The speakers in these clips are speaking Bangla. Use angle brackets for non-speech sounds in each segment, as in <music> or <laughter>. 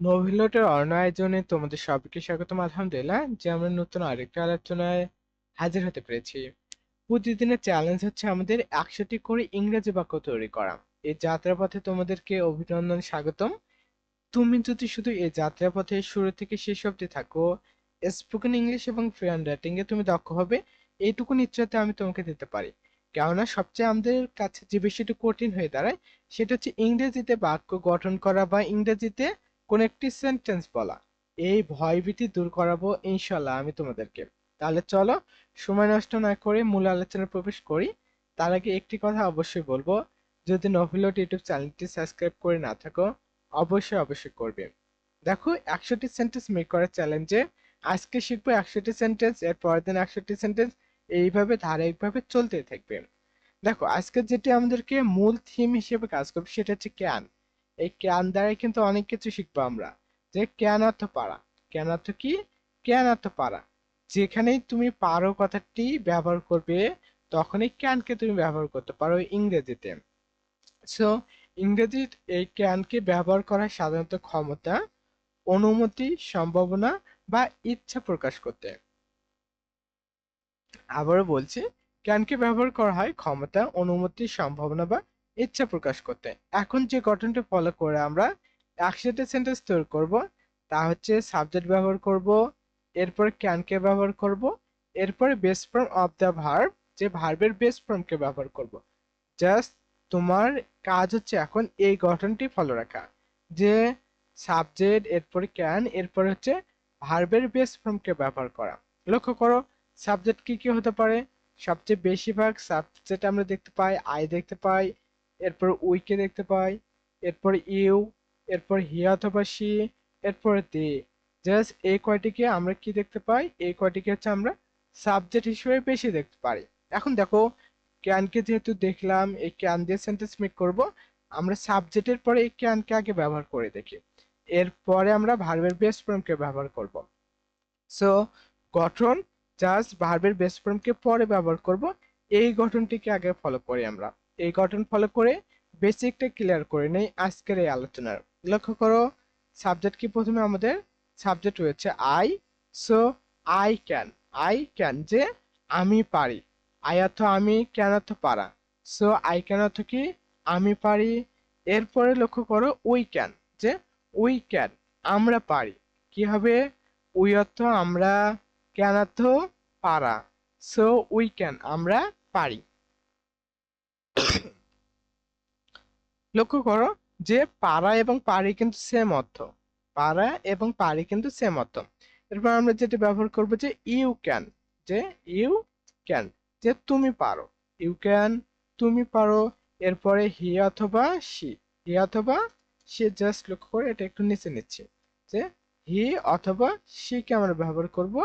নভিলটের অন্য আয়োজনে তোমাদের সবাইকে স্বাগতম, আলহামদুলিল্লাহ, যে আমরা নতুন আরেকটা আলোচনায় হাজির হতে পেরেছি। প্রতিদিনের চ্যালেঞ্জ হচ্ছে আমাদের একশোটি করে ইংরেজি বাক্য তৈরি করা। এই যাত্রাপথে তোমাদেরকে অভিনন্দন, স্বাগতম। তুমি যদি শুধু এই যাত্রাপথে শুরু থেকে শেষ অবধি থাকো স্পোকেন ইংলিশ এবং ফ্রি হ্যান্ড রাইটিং এ তুমি দক্ষ হবে, এইটুকু নিশ্চয়তা আমি তোমাকে দিতে পারি। কেননা সবচেয়ে আমাদের কাছে যে বিষয়টি কঠিন হয়ে দাঁড়ায়, সেটা হচ্ছে ইংরেজিতে বাক্য গঠন করা বা ইংরেজিতে কোন একটি সেন্টেন্স বলা। এই ভয়ভীতি দূর করাবো ইনশাল্লাহ আমি তোমাদেরকে। তাহলে চলো সময় নষ্ট না করে মূল আলোচনায় প্রবেশ করি। তার আগে একটি কথা অবশ্যই বলব, যদি নভিলট ইউটিউব চ্যানেলটি সাবস্ক্রাইব করে না থাকো, অবশ্যই অবশ্যই করবে। দেখো, একশোটি সেন্টেন্স মেক করার চ্যালেঞ্জে আজকে শিখব একশোটি সেন্টেন্স এর পরের দিন একশোটি সেন্টেন্স এইভাবে ধারাবাহিকভাবে চলতে থাকবে। দেখো, আজকে যেটি আমাদেরকে মূল থিম হিসেবে কাজ করবে সেটা হচ্ছে ক্যান এই ক্যান দ্বারাই কিন্তু অনেক কিছু শিখব আমরা। যে ক্যান অর্থ পারা। ক্যান অর্থ কি? ক্যান অর্থ পারা। যেখানেই তুমি পারো কথাটি ব্যবহার করবে, তখনই ক্যানকে তুমি ব্যবহার করতে পারো ইংরেজিতে। সো ইংরেজি এই ক্যানকে ব্যবহার করার সাধারণত ক্ষমতা, অনুমতি, সম্ভাবনা বা ইচ্ছা প্রকাশ করতে। আবারও বলছি, ক্যানকে ব্যবহার করা হয় ক্ষমতা, অনুমতি, সম্ভাবনা বা ইচ্ছা প্রকাশ করতে। এখন যে গঠনটি ফলো করে আমরা একসাথে সেন্টেন্স তৈরি করব, তা হচ্ছে সাবজেক্ট ব্যবহার করব, এরপরে ক্যানকে ব্যবহার করব, এরপরে base form of the verb যে ভার্বের বেস ফর্মকে ব্যবহার করব। জাস্ট তোমার কাজ হচ্ছে এখন এই গঠনটি ফলো রাখা। যে সাবজেক্ট এরপরে ক্যান এরপর হচ্ছে ভার্বের বেস ফর্মকে ব্যবহার করা। লক্ষ্য করো সাবজেক্ট কি কি হতে পারে? সবচেয়ে বেশিরভাগ সাবজেক্ট আমরা দেখতে পাই আই দেখতে পাই এরপর উইকে দেখতে পাই, এরপর ইউ, এরপর হি অথবা সি এরপর দে। জাস্ট এই কয়টিকে আমরা কি দেখতে পাই? এই কয়টিকে হচ্ছে আমরা সাবজেক্ট হিসেবে বেশি দেখতে পারি। এখন দেখো, ক্যানকে যেহেতু দেখলাম, এই ক্যান দিয়ে সেন্টেন্স মেক করব, আমরা সাবজেক্টের পরে এই ক্যানকে আগে ব্যবহার করে দেখি। এরপরে আমরা ভার্বের বেস ফর্মকে ব্যবহার করব। সো গঠন জাস্ট ভার্বের বেস ফর্মকে পরে ব্যবহার করব, এই গঠনটিকে আগে ফলো করি আমরা। এই গঠন ফলো করে বেসিকটা ক্লিয়ার করে নেই আজকের এই আলোচনার। লক্ষ্য করো সাবজেক্ট কি প্রথমে আমাদের? সাবজেক্ট রয়েছে I so I can I can যে আমি পারি। আই অর্থ আমি ক্যান অর্থ পারা। সো আই ক্যান অর্থ কি? আমি পারি। এরপরে লক্ষ্য করো উই ক্যান যে উই ক্যান আমরা পারি। কি হবে? উই অর্থ আমরা ক্যান অর্থ পারা। সো উই ক্যান আমরা পারি। লক্ষ্য করো যে পাড়া এবং পারি কিন্তু সেম অর্থ। পাড়া এবং পাড়ি কিন্তু সেম অর্থ। এরপর আমরা যেটা ব্যবহার করব যে ইউ ক্যান যে ইউ ক্যান যে তুমি পারো। ইউ ক্যান তুমি পারো, এরপরে হি অথবা সি হি অথবা সে জাস্ট লক্ষ্য করে এটা একটু নিচে নিচ্ছি। যে হি অথবা সিকে আমরা ব্যবহার করব,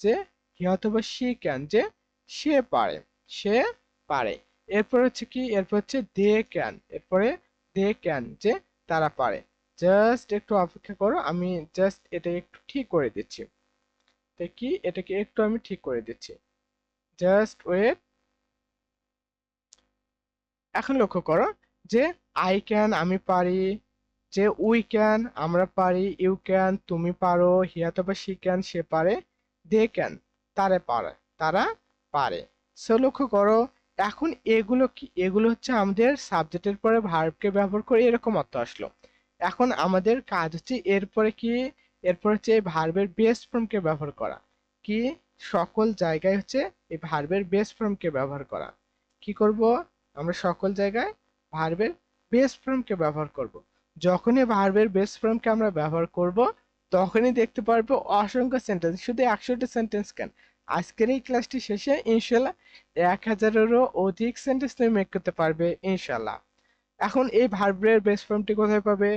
যে হি অথবা সি ক্যান যে সে পারে সে পারে। এরপর হচ্ছে কি? এরপর হচ্ছে দে ক্যান এরপরে দে ক্যান যে তারা পারে। জাস্ট একটু অপেক্ষা করো, আমি জাস্ট এটা একটু ঠিক করে দিচ্ছি। তো কি? এটাকে একটু আমি ঠিক করে দিচ্ছি। জাস্ট ওয়েট এখন লক্ষ্য করো যে আই ক্যান আমি পারি, যে উই ক্যান আমরা পারি ইউ ক্যান তুমি পারো হিয়া অথবা সি ক্যান সে পারে দে ক্যান তারা পারে তারা পারে। সো লক্ষ্য করো এখন এগুলো কি, এগুলো হচ্ছে আমাদের সাবজেক্টের পরে ভার্বকে ব্যবহার করে এরকম অর্থ আসলো। এখন আমাদের কাজ হচ্ছে এরপরে কি, এরপর হচ্ছে এই ভার্বের বেস ফর্মকে ব্যবহার করা। কি, সকল জায়গায় হচ্ছে এই ভার্বের বেস ফর্মকে ব্যবহার করা। কি করব? আমরা সকল জায়গায় ভার্বের বেস ফর্মকে ব্যবহার করব। যখনই ভার্বের বেস ফর্মকে আমরা ব্যবহার করব, তখনই দেখতে পারব অসংখ্য সেন্টেন্স শুধু একশোটা সেন্টেন্স কেন? আজকের এই ক্লাসটি শেষে ইনশাল্লাহ এক হাজারেরও অধিক সেন্টেন্স তুমি মেক করতে পারবে ইনশাল্লাহ এখন এই ভার্বের বেস ফর্মটি কোথায় পাবে?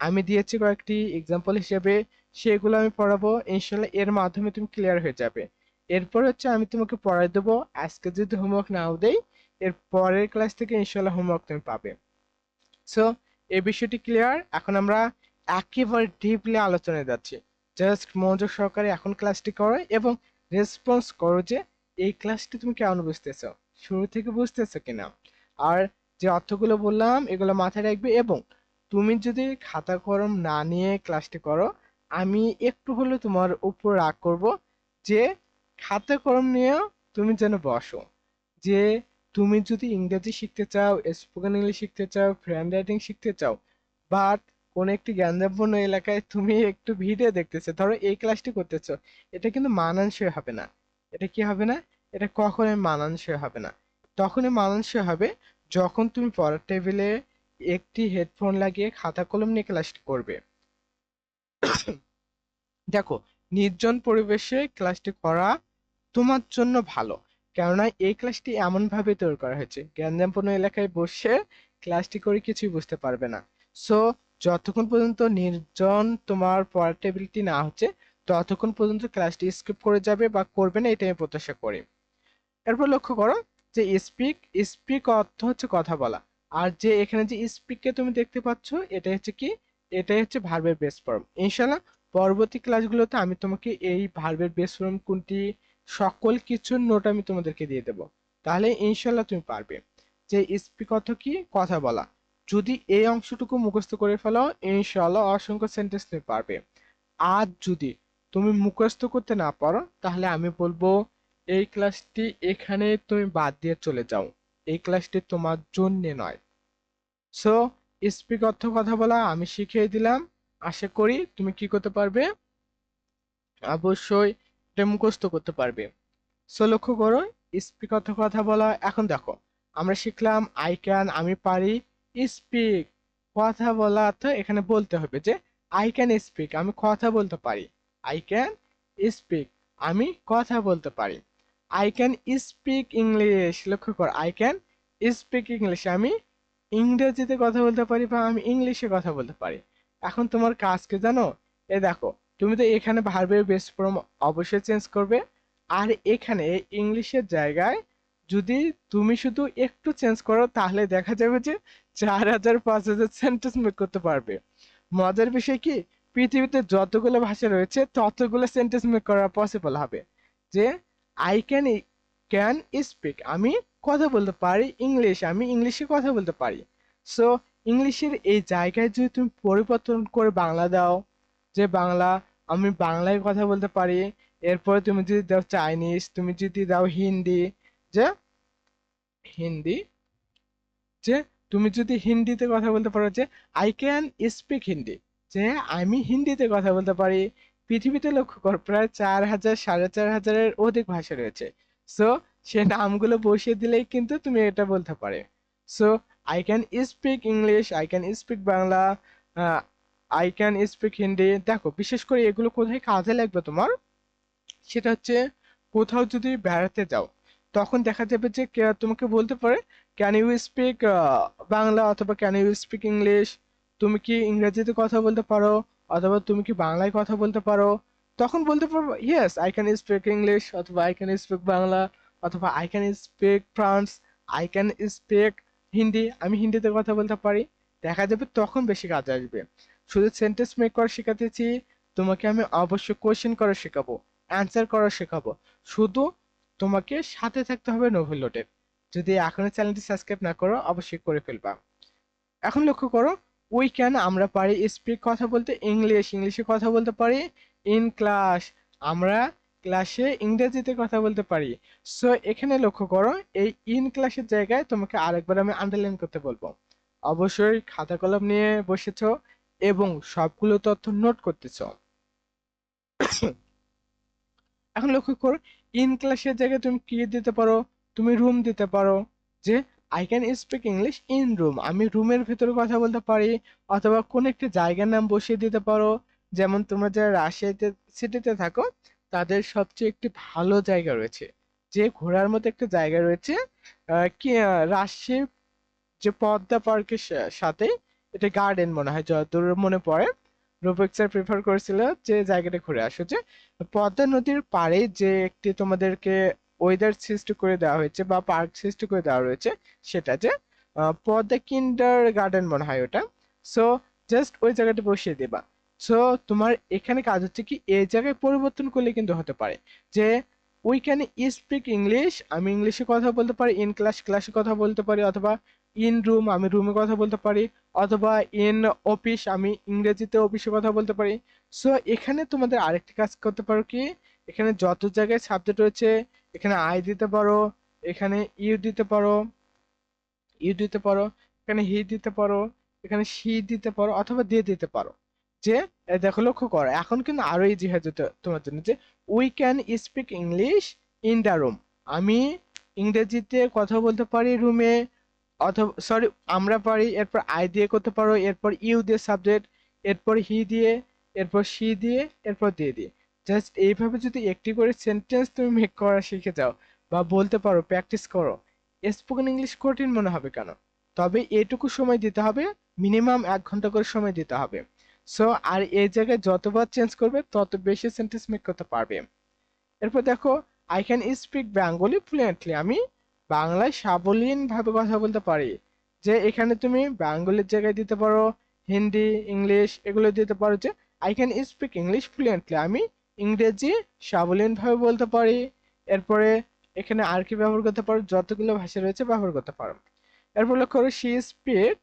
আমি দিয়েছি কয়েকটি এক্সাম্পল হিসেবে, সেগুলো আমি পড়াবো ইনশাল্লাহ এর মাধ্যমে তুমি ক্লিয়ার হয়ে যাবে। এরপর হচ্ছে আমি তোমাকে পড়াই দেবো, আজকে যদি হোমওয়ার্ক নাও দেই, এর পরের ক্লাস থেকে ইনশাল্লাহ হোমওয়ার্ক তুমি পাবে। সো এই বিষয়টি ক্লিয়ার এখন আমরা একেবারে ডিপলি আলোচনায় যাচ্ছি। জাস্ট মনোযোগ সহকারে এখন ক্লাসটি করো এবং রেসপন্স করো যে, এই ক্লাসটি তুমি কেমন বুঝতেছো? শুরু থেকে বুঝতেছো কিনা? আর যে অর্থগুলো বললাম, এগুলো মাথায় রাখবে এবং তুমি যদি খাতা কলম না নিয়ে ক্লাসটি করো, আমি একটু হলেও তোমার উপর রাগ করব যে খাতা কলম নিয়েও তুমি যেন বসো। যে তুমি যদি ইংরেজি শিখতে চাও স্পোকেন ইংলিশ শিখতে চাও ফ্রেন্ড রাইটিং শিখতে চাও বাট কোন একটি জ্ঞানজাপূর্ণ এলাকায় তুমি একটু ভিডিও দেখতেছো, ধরো এই ক্লাসটি করতেছো, এটা কিন্তু মানানসই হবে না। এটা কি হবে না? এটা কখনোই মানানসই হবে না। তখনই মানানসই হবে যখন তুমি পড়ার টেবিলে একটি হেডফোন লাগিয়ে খাতা কলম নিয়ে ক্লাসটি করবে। <coughs> দেখো, নির্জন পরিবেশে ক্লাসটি করা তোমার জন্য ভালো, কেননা এই ক্লাসটি এমন ভাবে তৈরি করা হয়েছে। জ্ঞানজামপূর্ণ এলাকায় বসে ক্লাসটি করে কিছুই বুঝতে পারবে না। সো যতক্ষণ পর্যন্ত নির্জন তোমার পড়ার টেবিলটি না হচ্ছে, ততক্ষণ পর্যন্ত ক্লাসটি স্কিপ করে যাবে বা করবে না এটা আমি প্রত্যাশা করি। এরপর লক্ষ্য করো যে স্পিক স্পিক অর্থ হচ্ছে কথা বলা। আর যে এখানে যে স্পিককে তুমি দেখতে পাচ্ছ এটা হচ্ছে কি? এটাই হচ্ছে ভার্বের বেস ফর্ম ইনশাল্লাহ পরবর্তী ক্লাসগুলোতে আমি তোমাকে এই ভার্বের বেস ফর্ম কোনটি, সকল কিছুর নোট আমি তোমাদেরকে দিয়ে দেবো। তাহলে ইনশাল্লাহ তুমি পারবে। যে স্পিক অর্থ কি? কথা বলা। যদি এই অংশটুকু মুখস্থ করে ফেলো ইনশাল্লাহ অসংখ্য সেন্টেন্স তুমি পারবে। আর যদি তুমি মুখস্থ করতে না পারো, তাহলে আমি বলব, এই ক্লাসটি এখানে তুমি বাদ দিয়ে চলে যাও। এই ক্লাসটি তোমার জন্য নয়। সো স্পিক অর্থ কথা বলা আমি শিখিয়ে দিলাম। আশা করি তুমি কি করতে পারবে? অবশ্যই মুখস্থ করতে পারবে। সো লক্ষ্য করো স্পিক অর্থ কথা বলা, এখন দেখো, আমরা শিখলাম আই ক্যান আমি পারি স্পিক কথা বলা, তো এখানে বলতে হবে যে আই ক্যান স্পিক আমি কথা বলতে পারি। আই ক্যান স্পিক আমি কথা বলতে পারি। আই ক্যান স্পিক ইংলিশ লক্ষ্য কর আই ক্যান স্পিক ইংলিশ আমি ইংরেজিতে কথা বলতে পারি বা আমি ইংলিশে কথা বলতে পারি। এখন তোমার কাজ কি জানো, এ দেখো, তুমি তো এখানে ভার্বের বেস ফর্ম অবশ্যই চেঞ্জ করবে, আর এখানে ইংলিশের জায়গায় যদি তুমি শুধু একটু চেঞ্জ করো, তাহলে দেখা যাবে যে চার হাজার পাঁচ হাজার সেন্টেন্স মেক করতে পারবে। মজার বিষয় কি? পৃথিবীতে যতগুলো ভাষা রয়েছে, ততগুলো সেন্টেন্স মেক করা পসিবল হবে। যে আই ক্যান ক্যান স্পিক আমি কথা বলতে পারি ইংলিশ আমি ইংলিশে কথা বলতে পারি। সো ইংলিশের এই জায়গায় যদি তুমি পরিবর্তন করে বাংলা দাও, যে বাংলা, আমি বাংলায় কথা বলতে পারি, এরপরে তুমি যদি দাও চাইনিজ তুমি যদি দাও হিন্দি যে হিন্দি যে তুমি যদি হিন্দিতে কথা বলতে পারো যে আই ক্যান স্পিক হিন্দি যে, আমি হিন্দিতে কথা বলতে পারি। পৃথিবীতে লক্ষ্য কর, প্রায় চার হাজার, সাড়ে চার হাজারের অধিক ভাষা রয়েছে। সো সে নামগুলো বসিয়ে দিলেই কিন্তু তুমি এটা বলতে পারে। So I can speak English I can speak Bangla I can speak Hindi দেখো, বিশেষ করে এগুলো কোথায় কাজে লাগবে তোমার? সেটা হচ্ছে কোথাও যদি বেড়াতে যাও, তখন দেখা যাবে যে তোমাকে বলতে পারে ক্যান ইউ স্পিক বাংলা অথবা ক্যান ইউ স্পিক ইংলিশ তুমি কি ইংরেজিতে কথা বলতে পারো অথবা তুমি কি বাংলায় কথা বলতে পারো? তখন বলতে পারব yes I can speak English অথবা আই ক্যান স্পিক বাংলা অথবা I can speak France I can speak Hindi, আমি হিন্দিতে কথা বলতে পারি। দেখা যাবে তখন বেশি কাজে আসবে। শুধু সেন্টেন্স মেক করা শেখাতেছি, তোমাকে আমি অবশ্যই কোয়েশ্চেন করা শেখাবো অ্যান্সার করা শেখাবো। শুধু তোমাকে সাথে থাকতে হবে নোভেল লোডের যদি এখনও চ্যানেলটি সাবস্ক্রাইব না করো, অবশ্যই করে ফেলবা। এখন লক্ষ্য করো উই ক্যান আমরা পারি স্পিক কথা বলতে ইংলিশ ইংলিশে কথা বলতে পারি ইন ক্লাস আমরা ক্লাসে ইংরেজিতে কথা বলতে পারি। সো এখানে লক্ষ্য করো, এই ইন ক্লাসের জায়গায় তোমাকে আরেকবার আমি আন্ডারলাইন করতে বলব। অবশ্যই খাতা কলম নিয়ে বসেছো এবং সবগুলো তথ্য নোট করতেছো। এখন লক্ষ্য করো ইন ক্লাসের জায়গায় তুমি কি দিতে পারো? তুমি রুম দিতে পারো। যে I can speak English in room আমি রুমের ভিতরে কথা বলতে পারি, অথবা কোন একটি জায়গার নাম বসিয়ে দিতে পারো। যেমন তোমরা যারা রাজশাহীতে সিটিতে থাকো, তাদের সবচেয়ে একটি ভালো জায়গা রয়েছে। যে ঘোরার মতো একটা জায়গা রয়েছে কি রাজশাহী যে পদ্মা পার্কের সাথে, এটা গার্ডেন মনে হয়, যতদূর মনে পড়ে। রূপক স্যার প্রেফার করেছিল যে জায়গাটা ঘুরে আসো। যে পদ্মা নদীর পাড়ে যে একটি তোমাদেরকে ওয়েদার সৃষ্টি করে দেওয়া হয়েছে বা পার্ক সৃষ্টি করে দেওয়া রয়েছে সেটা যে আহ, পদ্মা কিন্ডার গার্ডেন মনে হয় ওটা। সো জাস্ট ওই জায়গাটা বসিয়ে দেবা। সো তোমার এখানে কাজ হচ্ছে কি এই জায়গায় পরিবর্তন করলে কিন্তু হতে পারে। যে উই ক্যান স্পিক ইংলিশ আমি ইংলিশে কথা বলতে পারি ইন ক্লাস ক্লাসে কথা বলতে পারি অথবা ইন রুম আমি রুমে কথা বলতে পারি অথবা ইন অফিস আমি ইংরেজিতে অফিসে কথা বলতে পারি। সো এখানে তোমাদের আরেকটি কাজ করতে পারো কি এখানে যত জায়গায় সাবজেক্ট রয়েছে এখানে আই দিতে পারো, এখানে ইউ দিতে পারো ইউ দিতে পারো, এখানে হি দিতে পারো, এখানে সি দিতে পারো অথবা দিয়ে দিতে পারো। যে দেখো লক্ষ্য করো, এখন কিন্তু আরও ইজি হয়ে যেত তোমার জন্য যে we can speak English in the room আমি ইংরেজিতে কথা বলতে পারি রুমে অথবা সরি আমরা পারি, এরপর আই দিয়ে করতে পারো, এরপর ইউ দিয়ে সাবজেক্ট এরপর হি দিয়ে, এরপর সি দিয়ে, এরপর দিয়ে দিয়ে। জাস্ট এইভাবে যদি একটি করে সেন্টেন্স তুমি মেক করা শিখে যাও বা বলতে পারো প্র্যাকটিস করো স্পোকেন ইংলিশ কঠিন মনে হবে কেন? তবে এটুকু সময় দিতে হবে মিনিমাম এক ঘণ্টা করে সময় দিতে হবে। সো আর এই জায়গায় যতবার চেঞ্জ করবে, তত বেশি সেন্টেন্স মেক করতে পারবে। এরপর দেখো I can speak Bengali fluently আমি বাংলায় সাবলীন ভাবে কথা বলতে পারি। যে এখানে তুমি বেঙ্গলির জায়গায় দিতে পারো হিন্দি ইংলিশ এগুলো দিতে পারো যে I can speak English fluently আমি ইংরেজি সাবলীন ভাবে বলতে পারি। এরপরে এখানে আর কি ব্যবহার করতে পারো? যতগুলো ভাষা রয়েছে ব্যবহার করতে পারো। এরপর লক্ষ্য করো she speak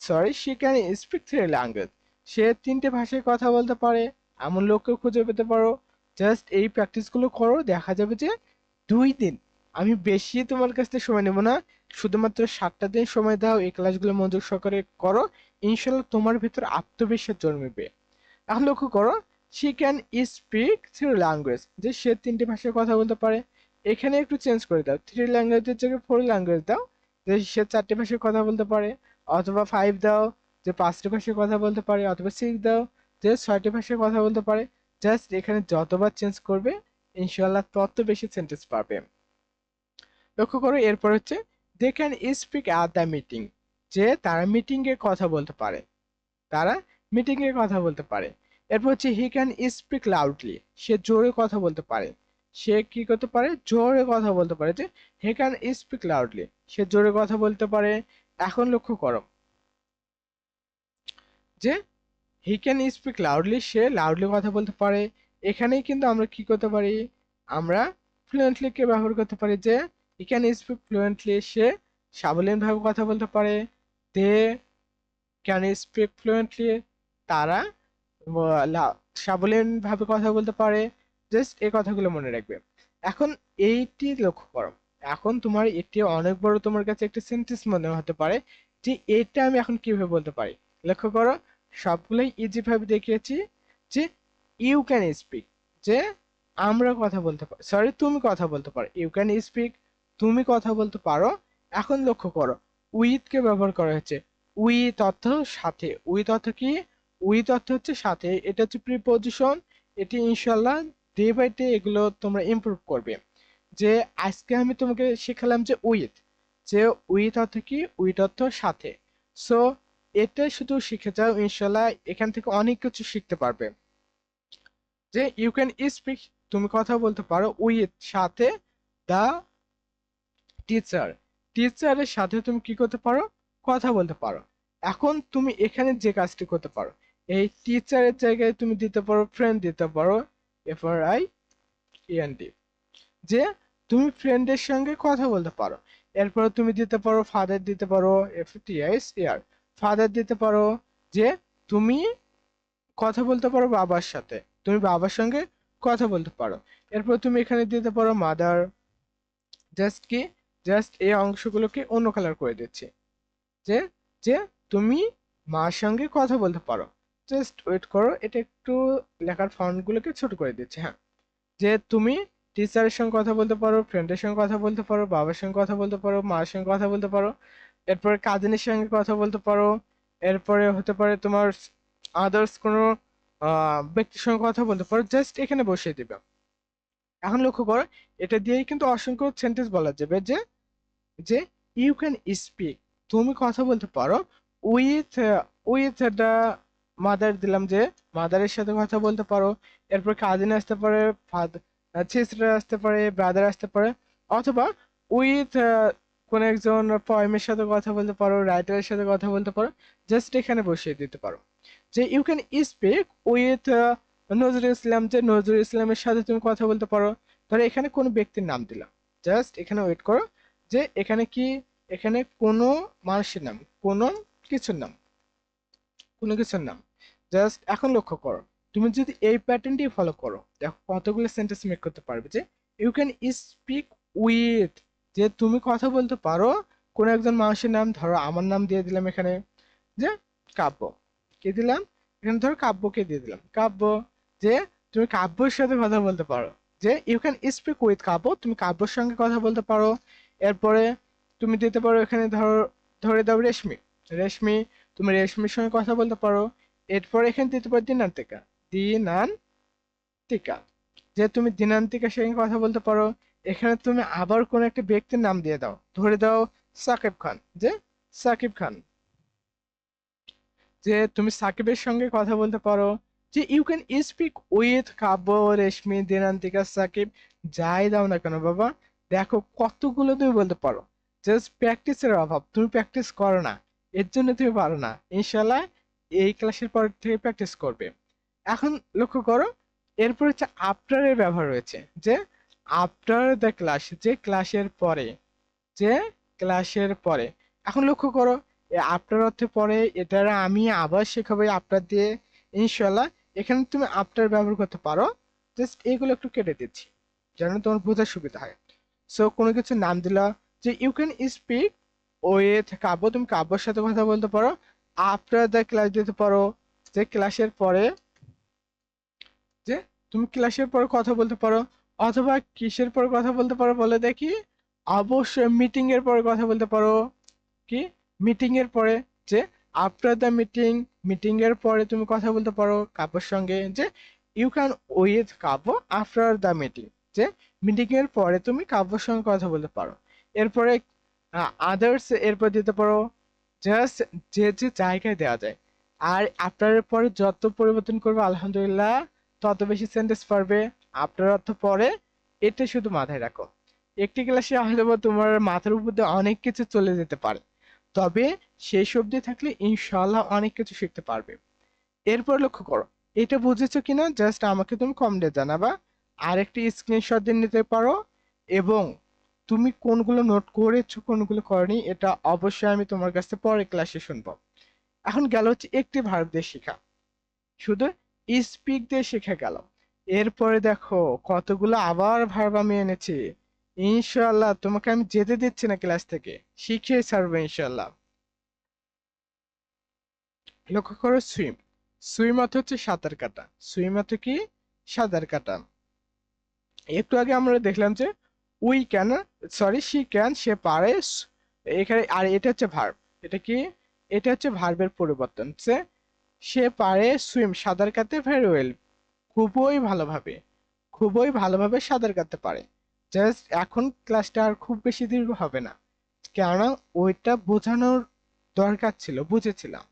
sorry she can speak three language সে তিনটে ভাষায় কথা বলতে পারে। এমন লোককে খুঁজে পেতে পারো। জাস্ট এই প্র্যাকটিসগুলো করো, দেখা যাবে যে দুই দিন আমি বেশি তোমার কাছ থেকে সময় নেব না। শুধুমাত্র সাতটা দিন সময় দাও, এই ক্লাসগুলো মনোযোগ সহকারে করো। ইনশাল্লাহ তোমার ভিতর আত্মবিশ্বাস জন্মিবে। এখন লক্ষ্য করো she can speak three language যে সে তিনটি ভাষায় কথা বলতে পারে, এখানে একটু চেঞ্জ করে দাও। থ্রি ল্যাঙ্গুয়েজের জায়গায় ফোর ল্যাঙ্গুয়েজ দাও, যে সে চারটে ভাষায় কথা বলতে পারে, অথবা ফাইভ দাও, যে পাঁচটি ভাষায় কথা বলতে পারে, অথবা সিক্স দাও, যে ছয়টি ভাষায় কথা বলতে পারে জাস্ট এখানে যতবার চেঞ্জ করবে ইনশাল্লাহ তত বেশি সেন্টেন্স পাবে। লক্ষ্য করো, এরপর হচ্ছে they can speak at the meeting যে তারা মিটিংয়ে কথা বলতে পারে, তারা মিটিংয়ে কথা বলতে পারে। এরপর হচ্ছে হি ক্যান স্পিক লাউডলি সে জোরে কথা বলতে পারে। সে কি করতে পারে? জোরে কথা বলতে পারে যে হি ক্যান স্পিক লাউডলি সে জোরে কথা বলতে পারে। এখন লক্ষ্য করো যে হি ক্যান স্পিক লাউডলি সে লাউডলি কথা বলতে পারে। এখানেই কিন্তু আমরা কি করতে পারি? আমরা ফ্লুয়েন্টলি কে ব্যবহার করতে পারি যে হি ক্যান স্পিক ফ্লুয়েন্টলি সে সাবলীনভাবে কথা বলতে পারে। দে ক্যান স্পিক ফ্লুয়েন্টলি তারা সাবলীনভাবে কথা বলতে পারে জাস্ট এই কথাগুলো মনে রাখবে। এখন এইটি লক্ষ্য করো। এখন তোমার এটি অনেক বড় তোমার কাছে একটা সেন্টেন্স মনে হতে পারে যে এটা আমি এখন কীভাবে বলতে পারি? লক্ষ্য করো, সবগুলোই ইজি ভাবে দেখিয়েছি যে ইউ ক্যান স্পিক যে আমরা কথা বলতে পারি সরি তুমি কথা বলতে পারো। ইউ ক্যান স্পিক তুমি কথা বলতে পারো। এখন লক্ষ্য করো উইথ কে ব্যবহার করা হয়েছে। উইথ অর্থ সাথে। উইথ অর্থ কি? উইথ অর্থ হচ্ছে সাথে। এটা হচ্ছে প্রিপোজিশন এটি ইনশাল্লাহ ডে বাই ডে এগুলো তোমরা ইমপ্রুভ করবে। যে আজকে আমি তোমাকে শেখালাম যে উইথ যে উইথ অর্থ কি? উইথ অর্থ সাথে। সো এটা শুধু শিখে যাও ইনশাল্লাহ এখান থেকে অনেক কিছু শিখতে পারবে। যে ইউ ক্যান স্পিক তুমি কথা বলতে পারো উইথ সাথে দা টিচার টিচারের সাথে তুমি কি করতে পারো? কথা বলতে পারো। এখন তুমি এখানে যে কাজটি করতে পারো এই টিচারের জায়গায় তুমি দিতে পারো ফ্রেন্ড দিতে পারো F R I N D যে তুমি ফ্রেন্ডের সঙ্গে কথা বলতে পারো। এরপর তুমি দিতে পারো ফাদার দিতে পারো F T S R father দিতে পারো, যে তুমি কথা বলতে পারো বাবার সাথে, তুমি বাবার সঙ্গে কথা বলতে পারো। এরপর তুমি এখানে দিতে পারো মাদার জাস্ট কি জাস্ট এই অংশগুলোকে অন্য কালার করে দিচ্ছি। যে যে তুমি মার সঙ্গে কথা বলতে পারো। জাস্ট ওয়েট করো, এটা একটু লেখার ফন্টগুলোকে ছোট করে দিচ্ছে হ্যাঁ। যে তুমি টিচারের সঙ্গে কথা বলতে পারো ফ্রেন্ডের সঙ্গে কথা বলতে পারো, বাবার সঙ্গে কথা বলতে পারো, মার সঙ্গে কথা বলতে পারো, এরপরে কাজিনের সঙ্গে কথা বলতে পারো, এরপরে হতে পারে তোমার আদার্স কোনো ব্যক্তির সঙ্গে কথা বলতে পারো জাস্ট এখানে বসিয়ে দিবে। এখন লক্ষ্য করো, এটা দিয়েই কিন্তু অসংখ্য সেন্টেন্স বলা যাবে যে যে ইউ ক্যান স্পিক তুমি কথা বলতে পারো উইথ উইথ দ্য মাদার দিলাম যে, মাদারের সাথে কথা বলতে পারো। এরপর কাজিন আসতে পারে সিস্টার আসতে পারে ব্রাদার আসতে পারে। অথবা উইথ কোন একজন পয়েমের সাথে কথা বলতে পারো রাইটারের সাথে কথা বলতে পারো জাস্ট এখানে বসিয়ে দিতে পারো। যে you can speak with Nazrul Islam, যে নজরুল ইসলামের সাথে তুমি কথা বলতে পারো। ধরো এখানে কোন ব্যক্তির নাম দিলাম। জাস্ট এখানে ওয়েট করো যে এখানে কি, এখানে কোনো মানুষের নাম, কোনো কিছুর নাম, কোনো কিছুর নাম। জাস্ট এখন লক্ষ্য করো, তুমি যদি এই প্যাটার্নটি ফলো করো, দেখো কতগুলো সেন্টেন্স মেক করতে পারবে যে ইউ ক্যান স্পিক উইথ যে তুমি কথা বলতে পারো, কোনো একজন মানুষের নাম ধরো, আমার নাম দিয়ে দিলাম এখানে, যে কাব্য। কে দিলাম? এখানে ধরো কাব্যকে দিয়ে দিলাম। কাব্য, যে তুমি কাব্যর সাথে কথা বলতে পারো, যে you can speak with Kavya, তুমি কাব্যর সঙ্গে কথা বলতে পারো। এরপরে তুমি দিতে পারো এখানে ধরো, ধরে দাও রেশমি। রেশমি, তুমি রেশমির সঙ্গে কথা বলতে পারো। এরপর এখানে দিতে পারো দিনান্তিকা। দিনান্তিকা। যে তুমি দিনান্তিকার সঙ্গে কথা বলতে পারো, এখানে তুমি আবার কোন একটা ব্যক্তির নাম দিয়ে দাও। ধরে দাও সাকিব খান। যে সাকিব খান। যে তুমি সাকিবের সঙ্গে কথা বলতে পারো। যে you can speak with Kabya Reshmi, Dinantika, Sakib, যাই দাও না কেন বাবা, দেখো কতগুলো তুমি বলতে পারো। জাস্ট প্র্যাকটিসের অভাব। তুমি প্র্যাকটিস করো না। এর জন্য তুমি পারো না। ইনশাল্লাহ এই ক্লাসের পর থেকে প্র্যাকটিস করবে। এখন লক্ষ্য করো, এরপর হচ্ছে আফটারের ব্যবহার রয়েছে, যে আফটার দ্য ক্লাস যে ক্লাসের পরে, যে ক্লাসের পরে। এখন লক্ষ্য করো আফটার অর্থে পরে এটা আমি আবার শেখাবো আফটার দিয়ে ইনশাল্লাহ এখানে তুমি আফটার ব্যবহার করতে পারো জাস্ট এইগুলো একটু কেটে দিচ্ছি, যেন তোমার বোঝার সুবিধা হয়। সো কোনো কিছু নাম দিলা, যে you can speak with Kabya, তুমি কাব্যর সাথে কথা বলতে পারো আফটার দ্য ক্লাস দিতে পারো যে ক্লাসের পরে, যে তুমি ক্লাসের পরে কথা বলতে পারো, অথবা কিসের পরে কথা বলতে পারো, বলে দেখি, অবশ্যই মিটিং এর পরে কথা বলতে পারো, কি? মিটিং এর পরে, যে আফটার দ্য মিটিং মিটিং এর পরে তুমি কথা বলতে পারো কাব্যর সঙ্গে, যে you can with Kabya after the meeting যে মিটিং এর পরে তুমি কাব্যর সঙ্গে কথা বলতে পারো। এরপরে আদার্স এরপর দিতে পারো জাস্ট যে যে জায়গায় দেওয়া যায়। আর এর পরে যত পরিবর্তন করবে, আলহামদুলিল্লাহ, তত বেশি সেন্টেন্স পারবে। আফটার অর্থ পরে, এটা শুধু মাথায় রাখো। একটি ক্লাসে হয়তো তোমার মাথার উপর দিয়ে অনেক কিছু চলে যেতে পারে। তবে সেই শব্দ থাকলে ইনশাল্লাহ অনেক কিছু শিখতে পারবে। এরপর লক্ষ্য করো, এটা বুঝেছ কিনা? জাস্ট আমাকে তুমি কমেন্টে জানাবা। আর একটি স্ক্রিনশট দিয়ে নিতে পারো এবং তুমি কোনগুলো নোট করেছ, কোনগুলো করনি, এটা অবশ্যই আমি তোমার কাছে পরে ক্লাসে শুনব। এখন গেল হচ্ছে একটি ভার্ব দিয়ে শেখা। শুধু স্পিক দিয়ে শেখা গেল। এরপরে দেখো, কতগুলো আবার ভার্ব আমি এনেছি। ইনশাল্লাহ তোমাকে আমি যেতে দিচ্ছি না ক্লাস থেকে। শিখে ছাড়বো ইনশাল্লাহ লক্ষ্য করো সুইম সুইম অর্থ হচ্ছে সাঁতার কাটা। সুইম অর্থ কি? সাঁতার কাটা। একটু আগে আমরা দেখলাম যে we can sorry she can সে পারে এখানে, আর এটা হচ্ছে ভার্ব এটা কি? এটা হচ্ছে ভার্বের পরিবর্তন, সে সে পারে সুইম সাঁতার কাটতে ভেরি ওয়েল খুবই ভালোভাবে খুবই ভালোভাবে সাঁতার কাটতে পারে জাস্ট এখন ক্লাসটা আর খুব বেশি দীর্ঘ হবে না, কেননা ওইটা বোঝানোর দরকার ছিল, বুঝেছিলাম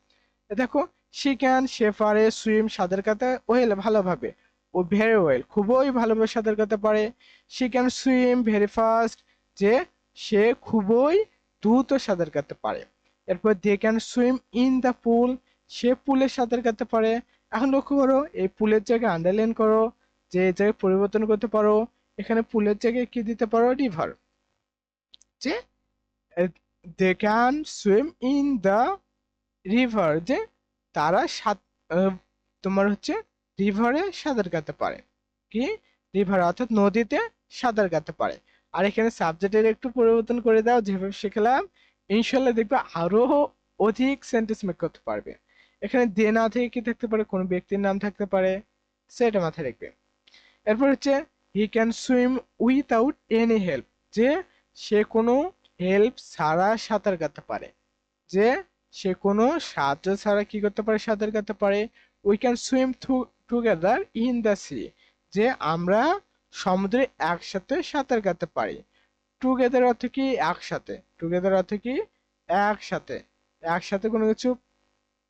দেখো সে ক্যান সে পারে সুইম সাঁতার কাটতে ওয়েল ভালোভাবে ও ভেরি ওয়েল খুবই ভালোভাবে সাঁতার কাটতে পারে। She can swim very fast যে সে খুবই দ্রুত সাঁতার কাটতে পারে। এরপর they can swim in the pool সে পুলে সাঁতার কাটতে পারে। এখন লক্ষ্য করো, এই পুলের জায়গায় আন্ডারলাইন করো, যে জায়গায় পরিবর্তন করতে পারো, এখানে পুলের জায়গায় কি দিতে পারো? রিভার যে they can swim in the river যে তারা তোমার হচ্ছে রিভারে সাঁতার কাটতে পারে। কি? রিভার অর্থাৎ নদীতে সাঁতার কাটতে পারে। আর এখানে সাবজেক্টের একটু পরিবর্তন করে দাও, যেভাবে শিখলাম। ইনশাল্লাহ দেখবে আরও অধিক সেন্টেন্স মেক করতে পারবে। এখানে দে না থেকে কি থাকতে পারে? কোনো ব্যক্তির নাম থাকতে পারে। সেটা মাথায় রাখবে। এরপর হচ্ছে he can swim without any help যে সে কোনো হেল্প ছাড়া সাঁতার কাটতে পারে। যে সে কোনো সাহায্য ছাড়া কি করতে পারে? সাঁতার কাটতে পারে। We can swim together in the sea যে আমরা সমুদ্রে একসাথে সাঁতার কাটতে পারি। টুগেদার অর্থ কি? একসাথে। টুগেদার অর্থ কি? একসাথে। একসাথে কোনো কিছু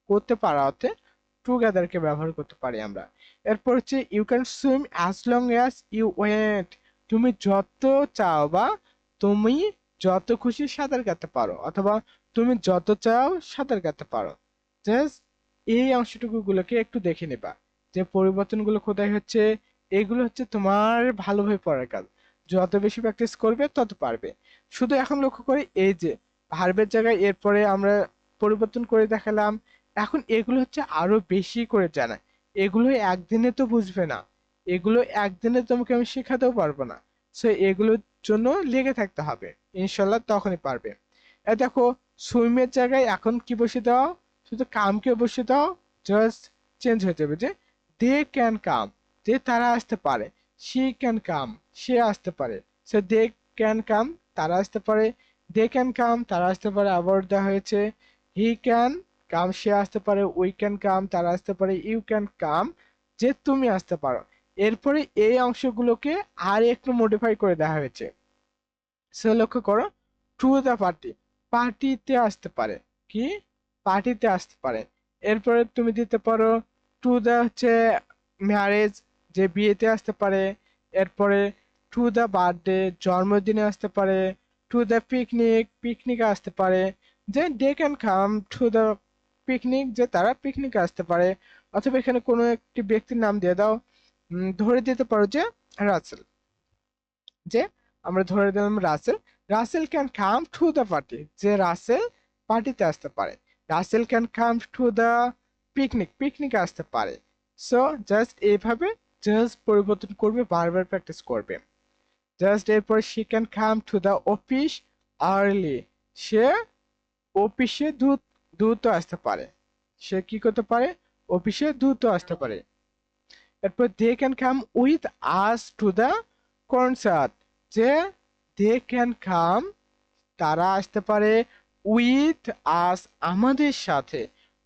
করতে পারা অর্থে টুগেদারকে ব্যবহার করতে পারি আমরা। এরপর হচ্ছে you can swim as long as you want তুমি যত চাও বা তুমি যত খুশি সাঁতার কাটতে পারো, অথবা তুমি যত চাও সাঁতার কাটতে পারো। জাস্ট এই অংশটুকু গুলোকে একটু দেখে নেবা। যে পরিবর্তনগুলো কোথায় হচ্ছে, এগুলো হচ্ছে তোমার ভালোভাবে পড়ার কাজ। যত বেশি প্র্যাকটিস করবে, তত পারবে। শুধু এখন লক্ষ্য করি, এই যে ভার্বের জায়গায় এরপরে আমরা পরিবর্তন করে দেখালাম, এখন এগুলো হচ্ছে আরও বেশি করে জানা। এগুলো একদিনে তো বুঝবে না। এগুলো একদিনে তোমাকে আমি শেখাতেও পারব না। সো এগুলোর জন্য লেগে থাকতে হবে। ইনশাল্লাহ তখনই পারবে। এ দেখো সুইমের জায়গায় এখন কি বসে দাও? শুধু কামকে বসে দাও জাস্ট চেঞ্জ হয়ে যাবে, যে দে ক্যান কাম যে তারা আসতে পারে শি ক্যান কাম সে আসতে পারে। সে দে ক্যান কাম তারা আসতে পারে। দে ক্যান কাম তারা আসতে পারে। আবার দেওয়া হয়েছে। হি ক্যান কাম সে আসতে পারে। উই ক্যান কাম তারা আসতে পারে। ইউ ক্যান কাম যে তুমি আসতে পারো। এরপরে এই অংশগুলোকে আর একটু মডিফাই করে দেওয়া হয়েছে। সে লক্ষ্য করো টু দ্য পার্টি পার্টিতে আসতে পারে। কি? পার্টিতে আসতে পারে। এরপরে তুমি দিতে পারো টু দ্য হচ্ছে ম্যারেজ যে বিয়েতে আসতে পারে, এরপরে টু দ্য বার্থডে জন্মদিনে আসতে পারে টু দ্য পিকনিক পিকনিকে আসতে পারে যে they can come to the picnic যে তারা পিকনিকে আসতে পারে, অথবা এখানে কোনো একটি ব্যক্তির নাম দিয়ে দাও ধরে দিতে পারো যে রাসেল, যে আমরা ধরে দিলাম Russell Russell can come to the party যে রাসেল পার্টিতে আসতে পারে, Russell can come to the picnic পিকনিকে আসতে পারে। সো জাস্ট এইভাবে জাস্ট পরিবর্তন করবে, বারবার প্র্যাকটিস করবে। জাস্ট এরপর she can come to the office early সে অফিসে দ্রুত দ্রুত আসতে পারে। সে কি করতে পারে? অফিসে দ্রুত আসতে পারে। এরপর they can come with us to the concert যে দে ক্যান কাম তারা আসতে পারে উইথ আস আমাদের সাথে।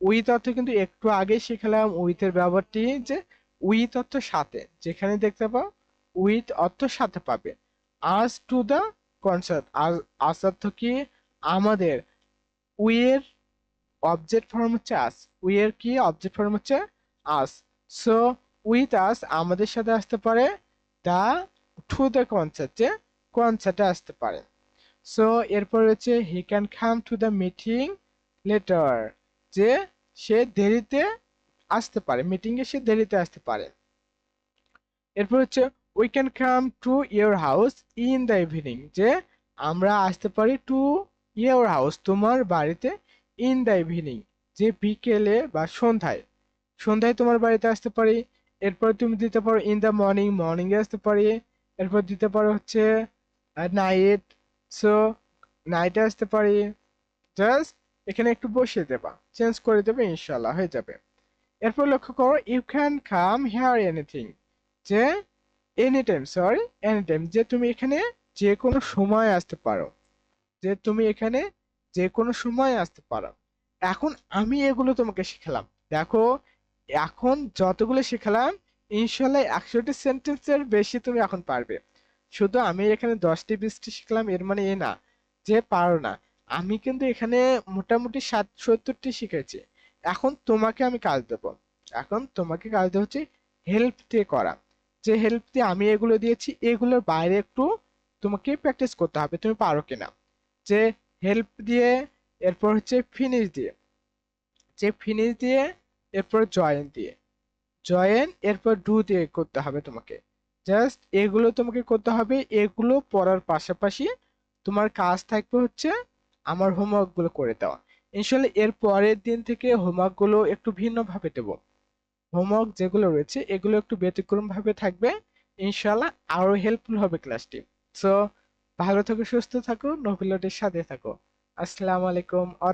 উইথ অর্থ কিন্তু একটু আগে শিখলাম উইথের ব্যবহারটি যে উইথ অর্থ সাথে, যেখানে দেখতে পাও উইথ অর্থ সাথে পাবে। Us to the concert us অর্থ কি? আমাদের উইয়ের অবজেক্ট ফর্ম হচ্ছে আস উইয়ের কি অবজেক্ট ফর্ম হচ্ছে আস সো উইথ আস আমাদের সাথে আসতে পারে দা টু দ্য কনসার্ট যে কনসার্টে আসতে পারে। সো এরপর হচ্ছে he can come to the meeting later যে সে দেরিতে আসতে পারে মিটিং এ সে দেরিতে আসতে পারে। এরপর হচ্ছে we can come to your house in the evening যে আমরা আসতে পারি টু ইয়োর হাউস তোমার বাড়িতে ইন দ্য ইভিনিং যে বিকেলে বা সন্ধ্যায়। সন্ধ্যায় তোমার বাড়িতে আসতে পারি, এরপর তুমি দিতে পারো ইন দ্য মর্নিং মর্নিং এ আসতে পারি, এরপর দিতে পারো হচ্ছে নাইট সো নাইটে আসতে পারি জাস্ট এখানে একটু বসিয়ে দেবা। চেঞ্জ করে দেবে ইনশাল্লাহ হয়ে যাবে। এরপর লক্ষ্য করো you can come here anything যে any time sorry any time যে তুমি এখানে যে কোনো সময় আসতে পারো। যে তুমি এখানে যে কোনো সময় আসতে পারো। এখন আমি এগুলো তোমাকে শিখালাম। দেখো, এখন যতগুলো শিখালাম ইনশাল্লাহ একশোটি সেন্টেন্সের বেশি তুমি এখন পারবে। শুধু আমি এখানে দশটি বিশটি শিখলাম, এর মানে এ না, যে পারো না। আমি কিন্তু এখানে মোটামুটি ষাট সত্তরটি শিখেছি। এখন তোমাকে আমি কাজ দেবো। এখন তোমাকে কাজ দেওয়া হচ্ছে হেল্প দিয়ে করা। যে হেল্প দিয়ে আমি এগুলো দিয়েছি, এগুলোর বাইরে একটু তোমাকে প্র্যাকটিস করতে হবে, তুমি পারো কিনা। যে হেল্প দিয়ে এরপর হচ্ছে ফিনিশ দিয়ে। যে ফিনিশ দিয়ে এরপর জয়েন দিয়ে। জয়েন এরপর ডু দিয়ে করতে হবে তোমাকে। জাস্ট এগুলো তোমাকে করতে হবে, এগুলো পড়ার পাশাপাশি তোমার কাজ থাকবে হচ্ছে আমার হোমওয়ার্কগুলো করে দেওয়া। ইনশাল্লাহ এর পরের দিন থেকে হোমওয়ার্কগুলো একটু ভিন্ন ভাবে দেব। হোমওয়ার্ক যেগুলো রয়েছে, এগুলো একটু ব্যতিক্রম ভাবে থাকবে। ইনশাল্লাহ আরও হেল্পফুল হবে ক্লাসটি সো ভালো থাকো, সুস্থ থাকো নভিলটের সাথে থাকো। আসসালামু আলাইকুম আ